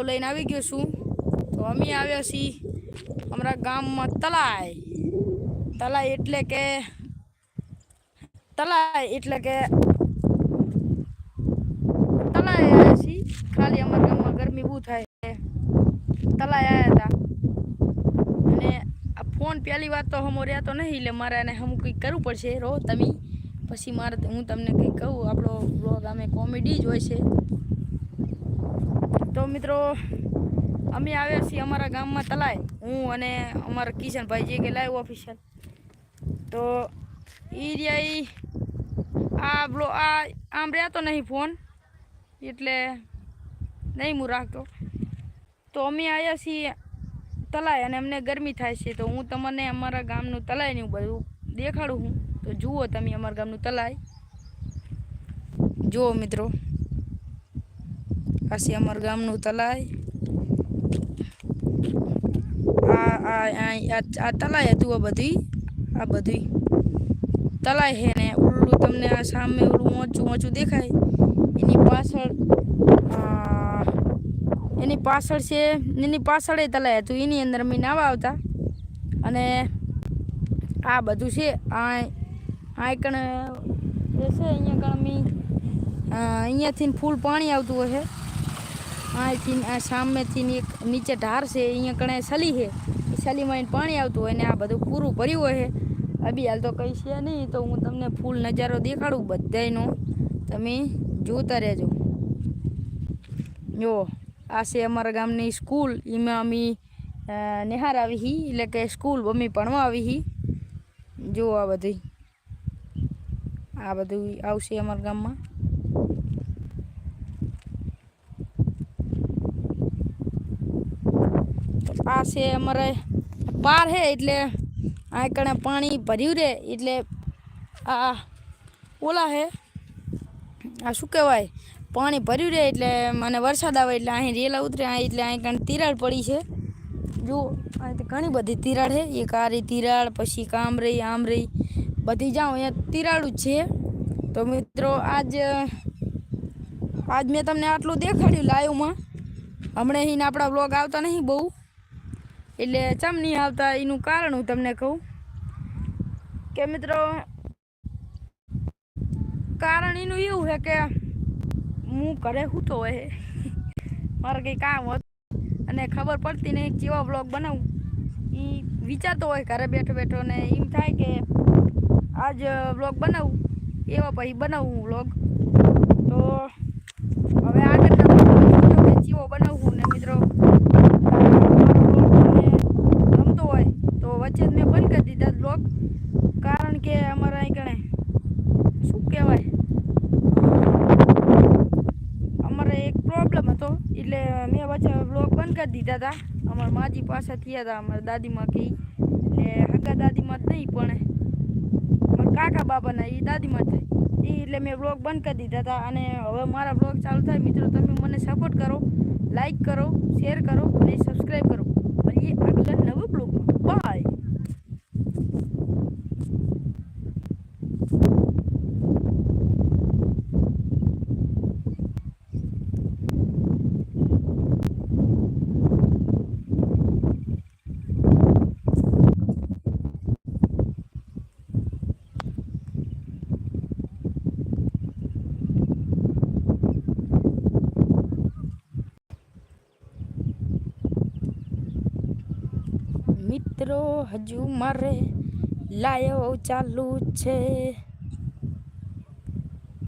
ગાડો લઈને આવી ગયો છું. તો અમે આવ્યા છીએ અમારા ગામમાં તલાય તલાય એટલે કે તલાય એટલે કે તલાય આવ્યા છીએ. ખાલી અમારા ગામમાં ગરમી બહુ થાય તલાય આવ્યા હતા. અને આ ફોન પહેલી વાત તો હમો રહ્યા તો નહીં, એટલે મારે એને હમ કંઈક કરવું પડશે. રહો તમે. પછી મારે હું તમને કંઈક કહું. આપણો બ્લોગ અમે કોમેડી જ હોય છે. તો મિત્રો, અમે આવ્યા છીએ અમારા ગામમાં તલાય. હું અને અમારા કિશનભાઈ જે કે લાઈવ ઓફિશિયલ તો એ આ બ્લો આ આમ રહેતો નહીં ફોન એટલે નહીં હું રાખતો. તો અમે આવ્યા છીએ તલાય અને અમને ગરમી થાય છે, તો હું તમને અમારા ગામનું તલાયનું બધું દેખાડું હું. તો જુઓ તમે અમારા ગામનું તલાય. જુઓ મિત્રો. આ અમાર ગામનું તલાય. આ તલાય હતું આ બધી. આ બધી. તલાય છે ને ઓલું તમને આ સામે ઓલું ઊંચું ઊંચું દેખાય. એની પાછળ એની પાછળ છે, એની પાછળ એ તલાય હતું. એની અંદર અમે નાવા આવતા. અને આ બધું છે. આ આ કણ છે, અહીંયા કણ અમે અહીંયાથી ફૂલ પાણી આવતું હોય છે. અહીંથી આ સામેથી એક નીચે ઢાર છે અહીંયા કણે સલી છે. એ સલીમાં એને પાણી આવતું હોય ને આ બધું પૂરું ભર્યું હોય છે. અભી હાલ તો કંઈ છે નહીં તો હું તમને ફૂલ નજારો દેખાડું બધાયનો. તમે જોતા રહેજો. જો આ છે અમારા ગામની સ્કૂલ. એમાં અમે અ, નિહાર આવી હી એટલે કે સ્કૂલ અમે ભણવા આવી હી. જો આ બધી આ બધું આવશે અમારા ગામમાં તો આ છે અમારે પાર છે એટલે આ કણે પાણી ભર્યું રહે એટલે આ ઓલા હે. આ શું કહેવાય? પાણી ભર્યું રહે એટલે મને વરસાદ આવે એટલે અહીં રેલા ઉતરે અહીં એટલે અહીં કણ તિરાડ પડી છે. જો અહીં ઘણી બધી તિરાડ છે એક આ રહી તિરાડ, પછી કામ રહી આમ રહી બધી જાઉં અહીંયા તિરાડું જ છે. તો મિત્રો, આજ આજ મેં તમને આટલું દેખાડ્યું લાઈવમાં હમણાં અહીં આપણા બ્લોગ આવતા નહીં બહુ. એટલે ચમ નહીં આવતા, એનું કારણ હું તમને કહું. કે મિત્રો, કારણ એનું એવું છે કે હું ઘરે સૂતો હોય. મારે કંઈ કામ હોત અને ખબર પડતી નહીં કેવા બ્લોગ બનાવું. એ વિચારતો હોય ઘરે બેઠો બેઠો ને એમ થાય કે આજ બ્લોગ બનાવું, એવા પછી બનાવું બ્લોગ તો હવે આગળ કે ચીવો બનાવું ને મિત્રો મારો બ્લોગ તમને ગમતો હોય તો વચ્ચે જ મેં બંધ કરી દીધા બ્લોગ કારણ કે અમારા અહીં કણે શું કહેવાય અમારે એક પ્રોબ્લેમ હતો એટલે મેં વચ્ચે બ્લોગ બંધ કરી દીધા હતા અમારા માજી પાસે થયા હતા અમારા દાદીમાં કે એટલે હગા દાદીમાં જ નહીં, પણ કાકા બાબાના એ દાદીમાં થાય. એ એટલે મેં બ્લોગ બંધ કરી દીધા હતા અને હવે મારા બ્લોગ ચાલુ થાય. મિત્રો, તમે મને સપોર્ટ કરો લાઈક કરો શેર કરો અને સબસ્ક્રાઈબ મિત્રો હજુ મારે લાયો ચાલુ છે.